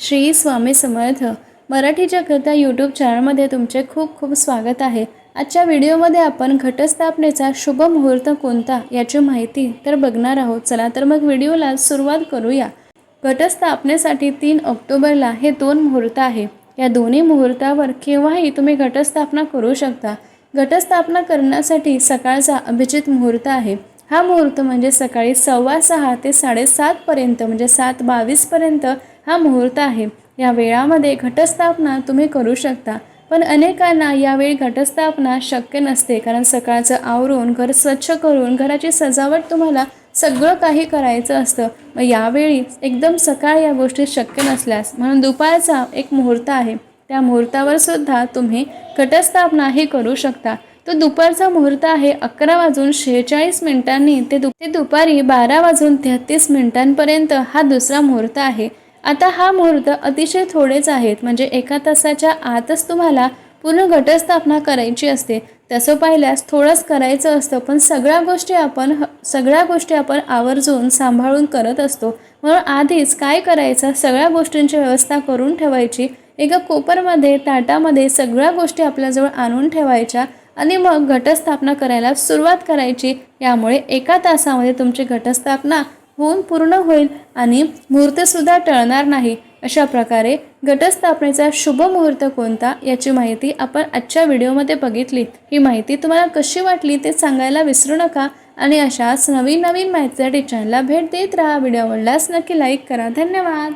श्री स्वामी समर्थ. मराठीच्या कथा यूट्यूब चॅनलमध्ये तुमचे खूप खूप स्वागत आहे. आजच्या व्हिडिओमध्ये आपण घटस्थापनेचा शुभ मुहूर्त कोणता याची माहिती तर बघणार आहोत. चला तर मग व्हिडिओला सुरुवात करूया. घटस्थापनेसाठी तीन ऑक्टोबरला हे दोन मुहूर्त आहे. या दोन्ही मुहूर्तावर केव्हाही तुम्ही घटस्थापना करू शकता. घटस्थापना करण्यासाठी सकाळचा अभिजित मुहूर्त आहे. हा मुहूर्त म्हणजे सकाळी सव्वा सहा ते साडेसातपर्यंत म्हणजे सात बावीसपर्यंत हा मुहूर्त आहे. या वेळामध्ये घटस्थापना तुम्ही करू शकता. पण अनेकांना यावेळी घटस्थापना शक्य नसते कारण सकाळचं आवरून घर स्वच्छ करून घराची सजावट तुम्हाला सगळं काही करायचं असतं. मग यावेळी एकदम सकाळ या गोष्टी शक्य नसल्यास म्हणून दुपारचा एक मुहूर्त आहे. त्या मुहूर्तावर सुद्धा तुम्ही घटस्थापना ही करू शकता. तो दुपारचा मुहूर्त आहे अकरा वाजून शेहेचाळीस मिनिटांनी. ते दुप ते दुपारी बारा वाजून तेहतीस मिनिटांपर्यंत हा दुसरा मुहूर्त आहे. आता हा मुहूर्त अतिशय थोडेच आहेत. म्हणजे एका तासाच्या आतच तुम्हाला पूर्ण घटस्थापना करायची असते. तसं पाहिल्यास थोडंच करायचं असतं पण सगळ्या गोष्टी आपण ह- सगळ्या गोष्टी आपण आवर्जून सांभाळून करत असतो. म्हणून आधीच काय करायचं सगळ्या गोष्टींची व्यवस्था करून ठेवायची. एका कोपरमध्ये ताटामध्ये सगळ्या गोष्टी आपल्याजवळ आणून ठेवायच्या आणि मग घटस्थापना करायला सुरुवात करायची. यामुळे एका तासामध्ये तुमची घटस्थापना होऊन पूर्ण होईल आणि मुहूर्तसुद्धा टळणार नाही. अशा प्रकारे घटस्थापनेचा शुभ मुहूर्त कोणता याची माहिती आपण आजच्या व्हिडिओमध्ये बघितली. ही माहिती तुम्हाला कशी वाटली ते सांगायला विसरू नका आणि अशाच नवीन नवीन माहितीसाठी चॅनलला भेट देत राहा. व्हिडिओ आवडल्यास नक्की लाईक करा. धन्यवाद!